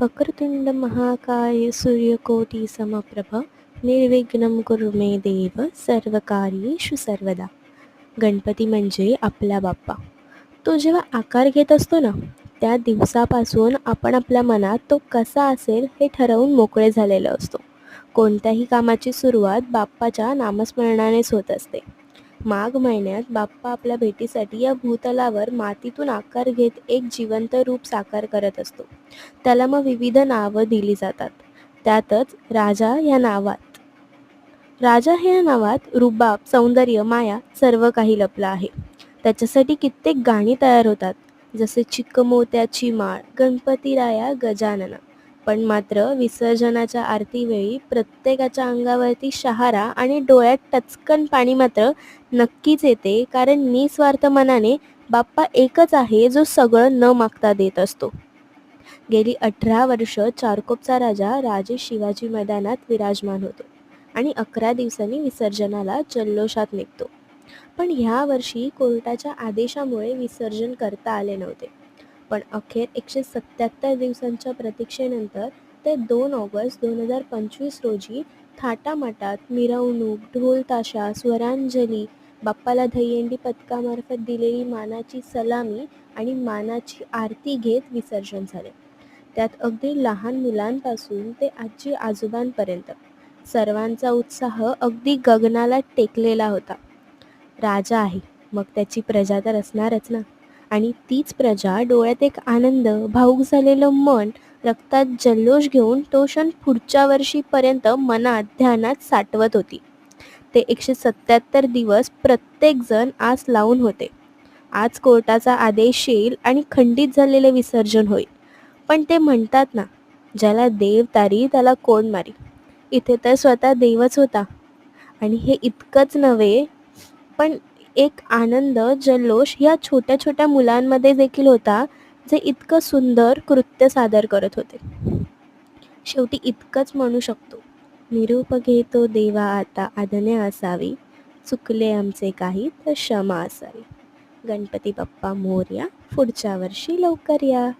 वक्रतुंड महाकाय सूर्यकोटी समप्रभ निर्विघ्नं कुरु मे देव सर्व कार्येषु सर्वदा. गणपती म्हणजे आपला बाप्पा. तो जेव्हा आकार घेत असतो ना त्या दिवसापासून आपण आपल्या मनात तो कसा असेल हे ठरवून मोकळे झालेलं असतो. कोणत्याही कामाची सुरुवात बाप्पाच्या नामस्मरणानेच होत असते. माघ महिन्यात बाप्पा आपल्या भेटीसाठी या भूतलावर मातीतून आकार घेत एक जिवंत रूप साकार करत असतो. त्याला मग विविध नावं दिली जातात. त्यातच राजा या नावात. राजा ह्या नावात रुबाब सौंदर्य माया सर्व काही लपलं आहे. त्याच्यासाठी कित्येक गाणी तयार होतात. जसे चिक्क मोत्याची माळ गणपतीराया गजानना. पण मात्र विसर्जनाच्या आरतीवेळी प्रत्येकाच्या अंगावरती शहारा आणि डोळ्यात टचकन पाणी मात्र नक्कीच येते. कारण निस्वार्थ मनाने बाप्पा एकच आहे जो सगळं न मागता देत असतो. गेली अठरा वर्ष चारकोपचा राजा राजे शिवाजी मैदानात विराजमान होतो आणि अकरा दिवसांनी विसर्जनाला जल्लोषात निघतो. पण ह्या वर्षी कोर्टाच्या आदेशामुळे विसर्जन करता आले नव्हते. पण अखेर एकशे सत्याहत्तर दिवसांच्या प्रतीक्षेनंतर ते दोन ऑगस्ट दोन हजार पंचवीस रोजी थाटामाटात मिरवणूक ढोल ताशा स्वरांजली बाप्पाला दहीहंडी पथकामार्फत दिलेली मानाची सलामी आणि मानाची आरती घेत विसर्जन झाले. त्यात अगदी लहान मुलांपासून ते आजी आजोबांपर्यंत सर्वांचा उत्साह अगदी गगनाला टेकलेला होता. राजा आहे मग त्याची प्रजा तर असणारच ना? आणि तीच प्रजा डोळ्यात एक आनंद भाऊक झालेलं मन रक्तात जल्लोष घेऊन तो क्षण पुढच्या वर्षीपर्यंत मनात ध्यानात साठवत होती. ते एकशे सत्याहत्तर दिवस प्रत्येकजण आस लावून होते. आज कोर्टाचा आदेश येईल आणि खंडित झालेले विसर्जन होईल. पण ते म्हणतात ना ज्याला देव तारी त्याला कोण मारी? इथे तर स्वतः देवच होता. आणि हे इतकंच नव्हे पण एक आनंद जल्लोष या छोट्या छोट्या मुलांमध्ये देखील होता जे इतकं सुंदर कृत्य सादर करत होते. शेवटी इतकंच म्हणू शकतो. निरूप घेतो देवा आता आदने असावी. चुकले आमचे काही तर क्षमा असावी. गणपती बाप्पा मोर्या पुढच्या वर्षी लवकर या.